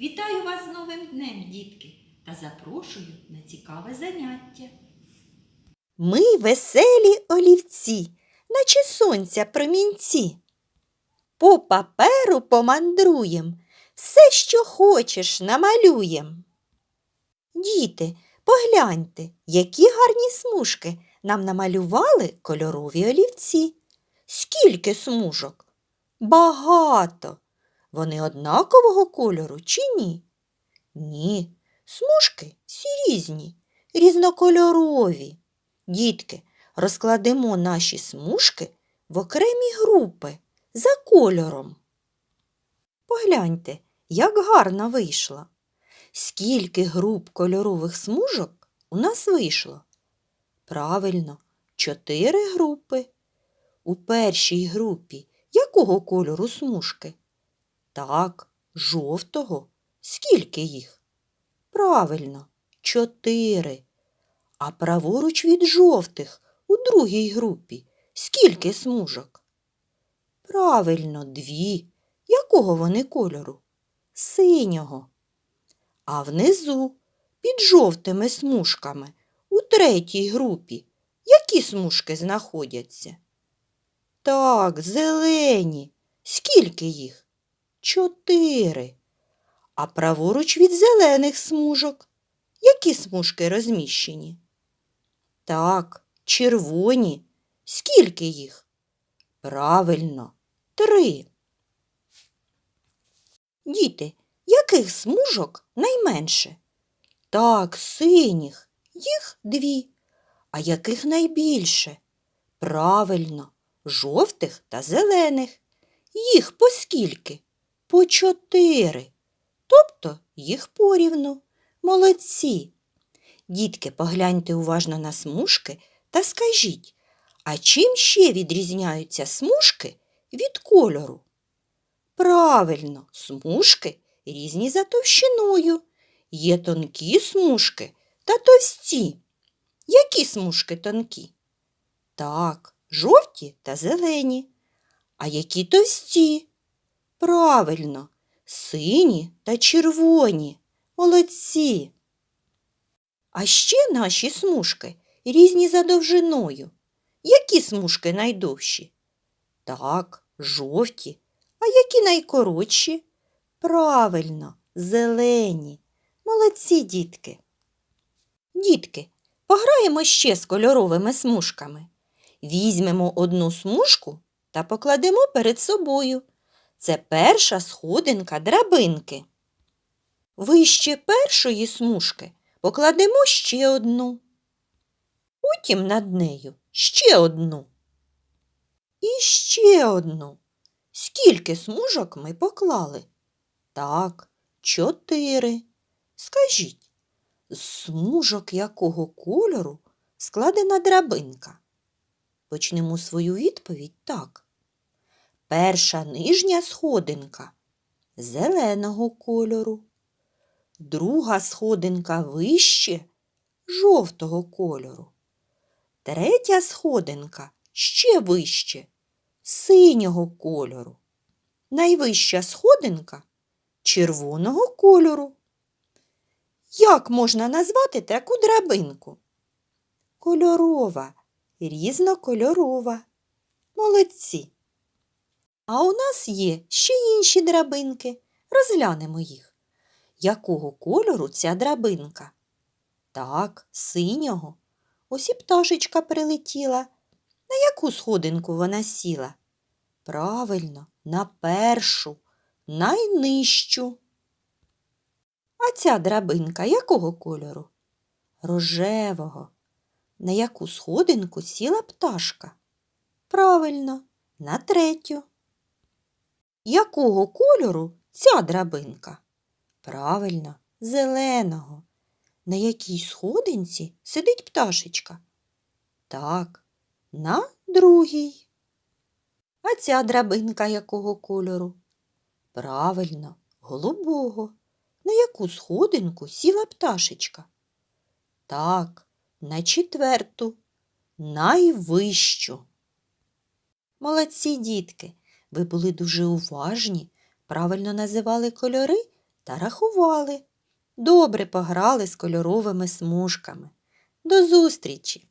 Вітаю вас з новим днем, дітки, та запрошую на цікаве заняття. Ми веселі олівці, наче сонця промінці. По паперу помандруєм, все, що хочеш, намалюєм. Діти, погляньте, які гарні смужки нам намалювали кольорові олівці. Скільки смужок? Багато. Вони однакового кольору чи ні? Ні, смужки всі різні, різнокольорові. Дітки, розкладемо наші смужки в окремі групи за кольором. Погляньте, як гарно вийшло. Скільки груп кольорових смужок у нас вийшло? Правильно, чотири групи. У першій групі якого кольору смужки? Так, жовтого. Скільки їх? Правильно, чотири. А праворуч від жовтих у другій групі скільки смужок? Правильно, дві. Якого вони кольору? Синього. А внизу, під жовтими смужками, у третій групі, які смужки знаходяться? Так, зелені. Скільки їх? Чотири. А праворуч від зелених смужок які смужки розміщені? Так, червоні. Скільки їх? Правильно, три. Діти, яких смужок найменше? Так, синіх. Їх дві. А яких найбільше? Правильно, жовтих та зелених. Їх по скільки? По чотири. Тобто їх порівну. Молодці. Дітки, погляньте уважно на смужки та скажіть, а чим ще відрізняються смужки від кольору? Правильно, смужки різні за товщиною. Є тонкі смужки та товсті. Які смужки тонкі? Так, жовті та зелені. А які товсті? Правильно, сині та червоні. Молодці. А ще наші смужки різні за довжиною. Які смужки найдовші? Так, жовті. А які найкоротші? Правильно, зелені. Молодці, дітки. Дітки, пограємо ще з кольоровими смужками. Візьмемо одну смужку та покладемо перед собою. Це перша сходинка драбинки. Вище першої смужки покладемо ще одну. Потім над нею ще одну. І ще одну. Скільки смужок ми поклали? Так, чотири. Скажіть, з смужок якого кольору складена драбинка? Почнемо свою відповідь так. Перша нижня сходинка зеленого кольору друга сходинка вище жовтого кольору. Третя сходинка ще вище синього кольору. Найвища сходинка червоного кольору. Як можна назвати таку драбинку? Кольорова, різнокольорова. Молодці. А у нас є ще інші драбинки. Розглянемо їх якого кольору ця драбинка? Так, синього. Ось і пташечка прилетіла. На яку сходинку вона сіла? Правильно, на першу, найнижчу. А ця драбинка якого кольору? Рожевого. На яку сходинку сіла пташка? Правильно, на третю. Якого кольору ця драбинка? Правильно, зеленого. На якій сходинці сидить пташечка? Так, на другій. А ця драбинка якого кольору? Правильно, голубого. На яку сходинку сіла пташечка? Так, на четверту, найвищу. Молодці дітки, ви були дуже уважні, правильно називали кольори та рахували. Добре пограли з кольоровими смужками. До зустрічі!